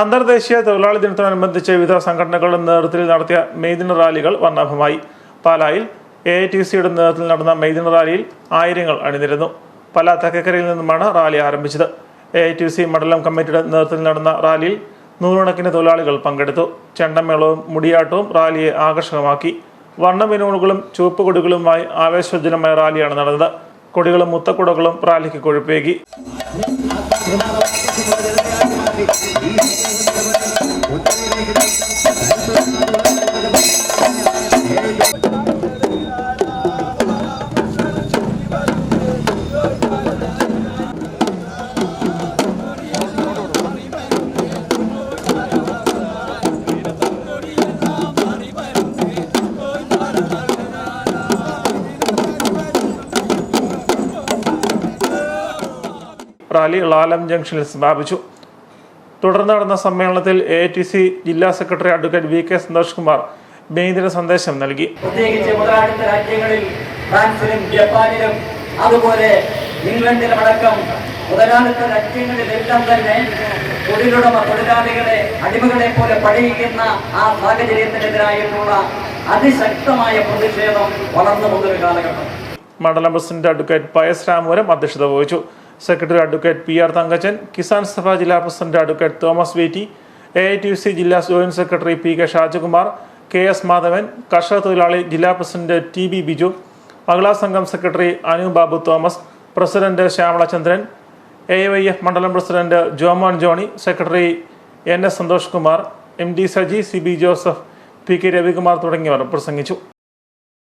അന്തർദേശീയ തൊഴിലാളി ദിനത്തോടനുബന്ധിച്ച് വിവിധ സംഘടനകളുടെ നേതൃത്വത്തിൽ നടത്തിയ മെയ്ദിന റാലികൾ വർണാഭമായി. പാലായിൽ എ ഐ ടി സിയുടെ നേതൃത്വത്തിൽ നടന്ന മെയ്ദിന റാലിയിൽ ആയിരങ്ങൾ അണിനിരുന്നു. പല തെക്കക്കരയിൽ നിന്നുമാണ് റാലി ആരംഭിച്ചത്. എ ഐ ടി സി മണ്ഡലം കമ്മിറ്റിയുടെ നേതൃത്വത്തിൽ നടന്ന റാലിയിൽ നൂറുകണക്കിന് തൊഴിലാളികൾ പങ്കെടുത്തു. ചെണ്ടമേളവും മുടിയാട്ടവും റാലിയെ ആകർഷകമാക്കി. വർണമിനൂണുകളും ചുവപ്പ് കൊടികളുമായി ആവേശോജ്ജനമായ റാലിയാണ് നടന്നത്. കൊടികളും മുത്തക്കുടകളും റാലിക്ക് കൊഴുപ്പേകി. റാലി ലാലം ജംഗ്ഷനിൽ സമാപിച്ചു. തുടർന്ന് നടന്ന സമ്മേളനത്തിൽ എ ടി സി ജില്ലാ secretary advocate V K Santhosh Kumar സന്ദേശം നൽകി. പ്രത്യേകിച്ച് മുതലാളിത്ത രാജ്യങ്ങളിൽ ഫ്രാൻസിലും ജപ്പാനിലും അതുപോലെ ഇംഗ്ലണ്ടിലും അടക്കം മുതലാളിത്ത രാജ്യങ്ങളിലെല്ലാം തന്നെ തൊഴിലുടമ തൊഴിലാളികളെ അടിമകളെ പോലെ പഠിക്കുന്ന ആ സാഹചര്യത്തിനെതിരായിട്ടുള്ള അതിശക്തമായ പ്രതിഷേധം വളർന്നു വന്നൊരു കാലഘട്ടം. മണ്ഡലം പ്രസിഡന്റ് അഡ്വക്കേറ്റ് പയസ് രാമപുരം അധ്യക്ഷത വഹിച്ചു. Secretary advocate P R Thankachan Kisan Sabha ജില്ലാ president advocate Thomas Vetty A I T C ജില്ലാ joint secretary P K Shajakumar K S Madhavan കർഷക തൊഴിലാളി ജില്ലാ president T B Biju Mahila Sangham secretary Anu Babu Thomas president Shyamalachandran A Y F മണ്ഡലം president Jomon Johny secretary N S Santhosh Kumar M D Saji C B Joseph P K Ravikumar തുടങ്ങിയവർ പ്രസംഗിച്ചു.